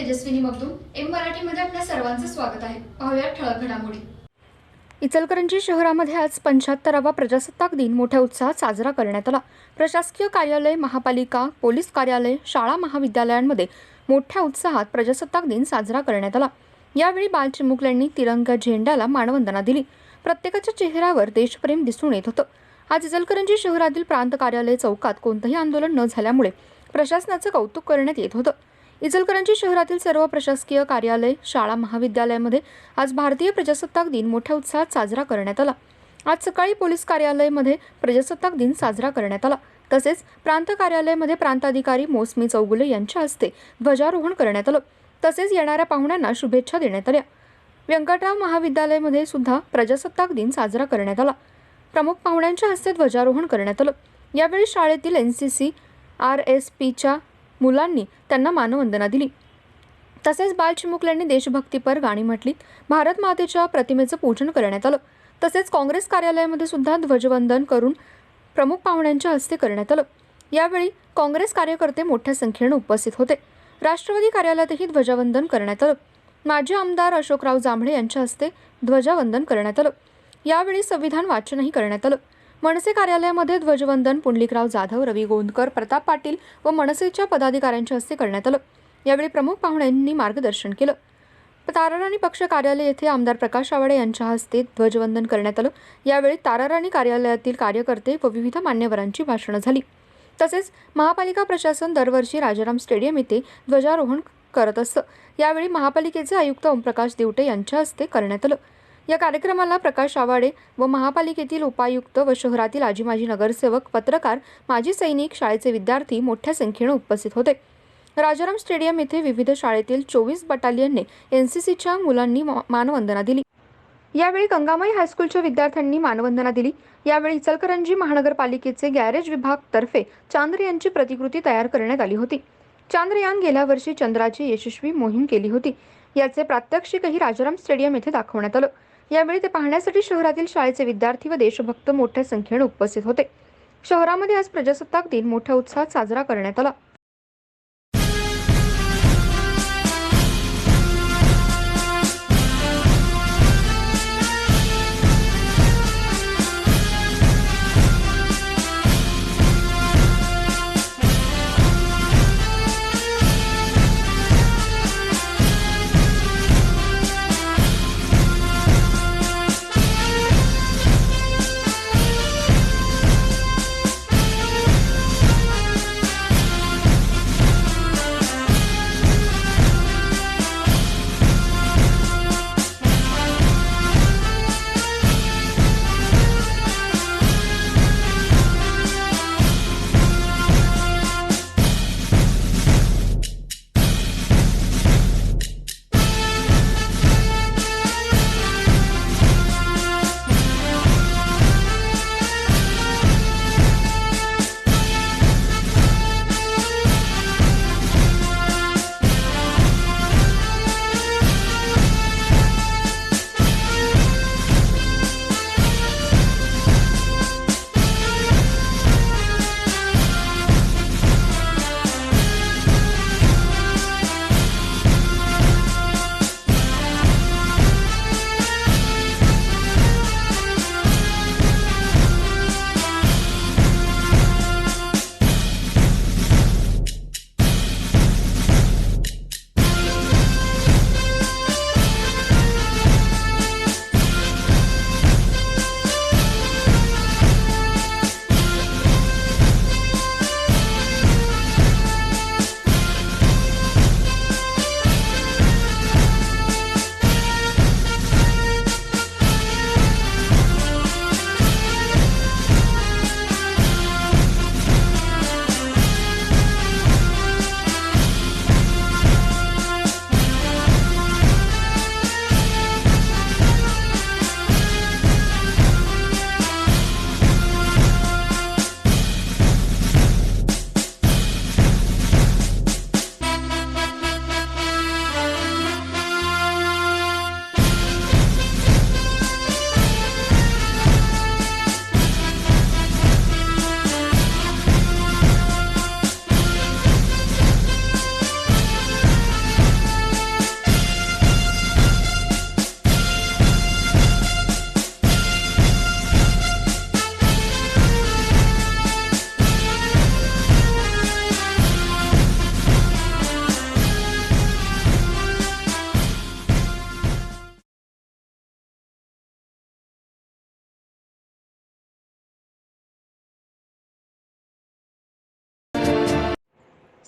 Tejaswini Magdum M मराठीमध्ये आपल्या सर्वांचं स्वागत आहे. पाहूया ठळक घडामोडी. इचलकरंजी शहरामध्ये आज पंच्याहत्तरावा प्रजासत्ताक दिन मोठ्या उत्साहात साजरा करण्यात आला. प्रशासकीय कार्यालय महापालिका पोलीस कार्यालय शाळा महाविद्यालयांमध्ये मोठ्या उत्साहात प्रजासत्ताक दिन साजरा करण्यात आला. यावेळी बाल चिमुकल्यांनी तिरंगा झेंड्याला मानवंदना दिली. प्रत्येकाच्या चेहऱ्यावर देशप्रेम दिसून येत होतं. आज इचलकरंजी शहरातील प्रांत कार्यालय चौकात कोणतंही आंदोलन न झाल्यामुळे प्रशासनाचं कौतुक करण्यात येत होतं. इचलकरंजी शहरातील सर्व प्रशासकीय कार्यालय शाळा महाविद्यालयामध्ये आज भारतीय प्रजासत्ताक दिन मोठ्या उत्साहात साजरा करण्यात आला. आज सकाळी पोलीस कार्यालयामध्ये प्रजासत्ताक दिन साजरा करण्यात आला. तसेच प्रांत कार्यालयामध्ये प्रांताधिकारी मोसमी चौगुले यांच्या हस्ते ध्वजारोहण करण्यात आलं. तसेच येणाऱ्या पाहुण्यांना शुभेच्छा देण्यात आल्या. व्यंकटराव महाविद्यालयामध्ये सुद्धा प्रजासत्ताक दिन साजरा करण्यात आला. प्रमुख पाहुण्यांच्या हस्ते ध्वजारोहण करण्यात आलं. यावेळी शाळेतील N C C R S पीच्या मुलांनी त्यांना मानवंदना दिली. तसेच बाल चिमुकल्यांनी देशभक्तीपर गाणी म्हटली भारत मातेच्या प्रतिमेचं पूजन करण्यात आलं. तसेच काँग्रेस कार्यालयामध्ये सुद्धा ध्वजवंदन करून प्रमुख पाहुण्यांच्या हस्ते करण्यात आलं. यावेळी काँग्रेस कार्यकर्ते मोठ्या संख्येनं उपस्थित होते. राष्ट्रवादी कार्यालयातही ध्वजवंदन करण्यात आलं. माजी आमदार अशोकराव जांभळे यांच्या हस्ते ध्वजवंदन करण्यात आलं. यावेळी संविधान वाचनही करण्यात आलं. मनसे कार्यालयामध्ये ध्वजवंदन पुंडलिकराव जाधव रवी गोंदकर प्रताप पाटील व मनसेच्या पदाधिकाऱ्यांच्या हस्ते करण्यात आलं. यावेळी प्रमुख पाहुण्यांनी मार्गदर्शन केलं. ताराराणी पक्ष कार्यालय येथे आमदार प्रकाश आवाडे यांच्या हस्ते ध्वजवंदन करण्यात आलं. यावेळी ताराराणी कार्यालयातील कार्यकर्ते व विविध मान्यवरांची भाषणं झाली. तसेच महापालिका प्रशासन दरवर्षी राजाराम स्टेडियम येथे ध्वजारोहण करत असतं. यावेळी महापालिकेचे आयुक्त ओमप्रकाश दिवटे यांच्या हस्ते करण्यात आलं. या कार्यक्रमाला प्रकाश आवाडे व महापालिकेतील उपायुक्त व शहरातील आजी माजी नगरसेवक पत्रकार माजी सैनिक शाळेचे विद्यार्थी मोठ्या संख्येने उपस्थित होते. राजाराम स्टेडियम येथे विविध शाळेतील चोवीस बटालियनने एन सी सीच्या मुलांनी मानवंदना दिली. यावेळी गंगामाई हायस्कूलच्या विद्यार्थ्यांनी मानवंदना दिली. यावेळी इचलकरंजी महानगरपालिकेचे गॅरेज विभाग तर्फे चांद्र यांची प्रतिकृती तयार करण्यात आली होती. चांद्रयान गेल्या वर्षी चंद्राची यशस्वी मोहीम केली होती. याचे प्रात्यक्षिकही राजाराम स्टेडियम येथे दाखवण्यात आलं. यावेळी ते पाहण्यासाठी शहरातील शाळेचे विद्यार्थी व देशभक्त मोठ्या संख्येने उपस्थित होते. शहरामध्ये आज प्रजासत्ताक दिन मोठ्या उत्साहात साजरा करण्यात आला.